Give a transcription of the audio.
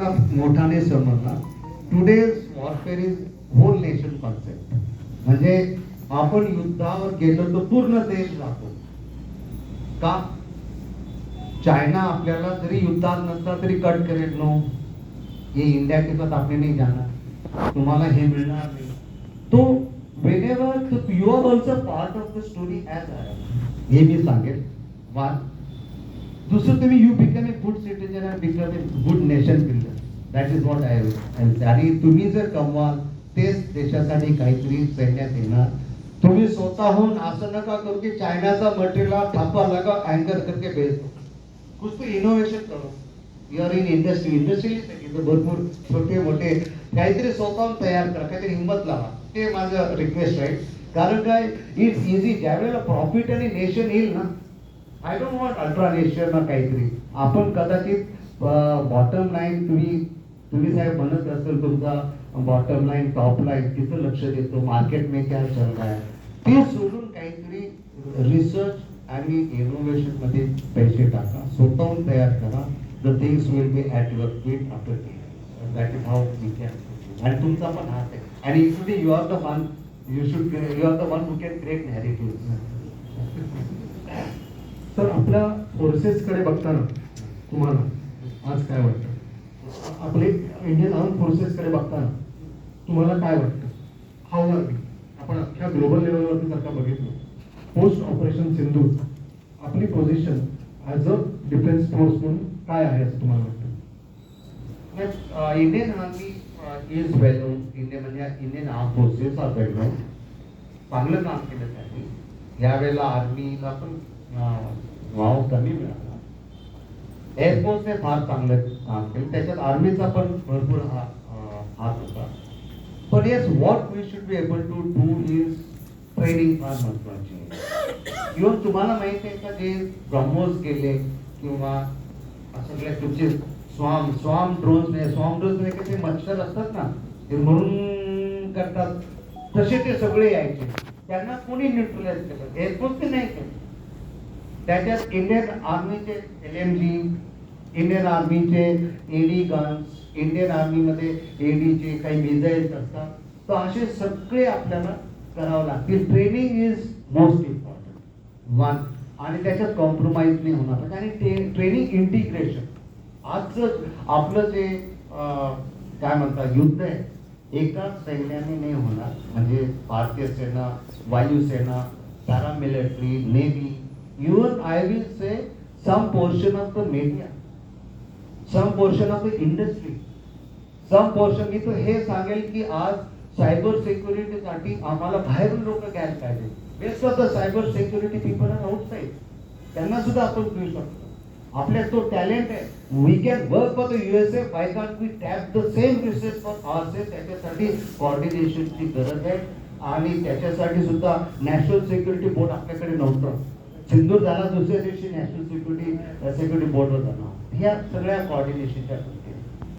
मोठाने समजला today's warfare is whole nation concept म्हणजे आपण युद्धावर गेलो तर पूर्ण देश जातो का चायना आपल्याला जरी युद्धात नसला तरी कट करेल नो ये इंडिया के साथ नहीं जाना तुम्हाला हे मिळणार नाही तो you are also part of the story as हे मी सांगेल वन दुसरं तुम्ही you become a good citizen and become a good nation builder that is what I आणि तुम्ही जर कमवाल तेच देशासाठी काहीतरी सैन्यात येणार. तुम्ही स्वतःहून असं नका करू की चायनाचा मटेरियल थापा लगा अँकर करके भेज कुछ तो इनोव्हेशन करो. युआर इन इंडस्ट्री इंडस्ट्रियलिस्ट भरपूर छोटे मोठे काहीतरी स्वतःहून तयार करा. काहीतरी हिंमत लावा. ते माझं रिक्वेस्ट आहे कारण काय? इट्स इझी ज्यावेळेला प्रॉफिट आणि नेशन येईल ना I don't want ultra nation ना काहीतरी. आपण कदाचित बॉटम लाईन तुम्ही तुम्ही साहेब म्हणत असेल तुमचा बॉटम लाईन टॉप लाईन तिथं लक्ष देतो मार्केट में क्या चल रहा है ते सोडून काहीतरी रिसर्च आणि इनोव्हेशनमध्ये पैसे टाका. स्वतःहून तयार करा. The things will be at your feet after that is how we can आणि तुमचा पण हात आहे. आणि इकडे you are the one you should you are the one who can create narrative तर आपल्या फोर्सेसकडे बघताना तुम्हाला आज काय वाटतं? आपले इंडियन आर्म फोर्सेसकडे बघताना तुम्हाला काय वाटतं? हाऊ आर आपण अख्ख्या ग्लोबल लेवलवरती सारखा बघितलं पोस्ट ऑपरेशन सिंधू आपली position as a defence force म्हणून काय आहे असं तुम्हाला वाटतं? Indian army is well known Indian म्हणजे Indian arm forces are well known चांगलं काम केलं त्यांनी. यावेळेला आर्मीला पण वाव कमी मिळाला. एअरफोर्सने फार चांगलं काम केलं. त्याच्यात आर्मीचा पण भरपूर हा हात होता. पण yes what we should be able to do is training फार महत्वाची इव्हन तुम्हाला माहिती आहे का जे ब्रह्मोस गेले किंवा सगळे तुमचे स्वाम स्वाम ड्रोन्स नाही स्वाम ड्रोन्स नाही कसे मच्छर असतात ना ते म्हणून करतात. तसे ते सगळे यायचे. त्यांना कोणी न्यूट्रलाइज केलं? एअरफोर्सने नाही केलं. त्याच्यात इंडियन आर्मीचे एल एम जी इंडियन आर्मीचे एडी गन्स इंडियन आर्मीमध्ये एडीचे काही मिझाईल्स असतात. तर असे सगळे आपल्याला करावं लागतील. Training is most important one आणि त्याच्यात कॉम्प्रोमाइज नाही होणार. आणि ते ट्रेनिंग इंटिग्रेशन आजचं आपलं जे काय म्हणतात युद्ध आहे एकाच सैन्याने नाही होणार. म्हणजे भारतीय सेना वायुसेना paramilitary navy even I will say some portion of the media, some portion of the industry some portion मी तो हे सांगेल की आज सायबर सिक्युरिटीसाठी आम्हाला बाहेरून लोक घ्यायला पाहिजे. Best of the cyber security people are outside त्यांना सुद्धा आपण घेऊ शकतो. आपल्या तो टॅलेंट आहे. We can work for the USA why can we tap the same resource for our त्याच्यासाठी कॉर्डिनेशनची गरज आहे. आणि त्याच्यासाठी सुद्धा नॅशनल सिक्युरिटी बोर्ड आपल्याकडे नव्हतं. सिंधूर झाला दुसऱ्या दिवशी नॅशनल सिक्युरिटी सिक्युरिटी बोर्डवर जाणार ह्या सगळ्या कॉर्डिनेशनच्या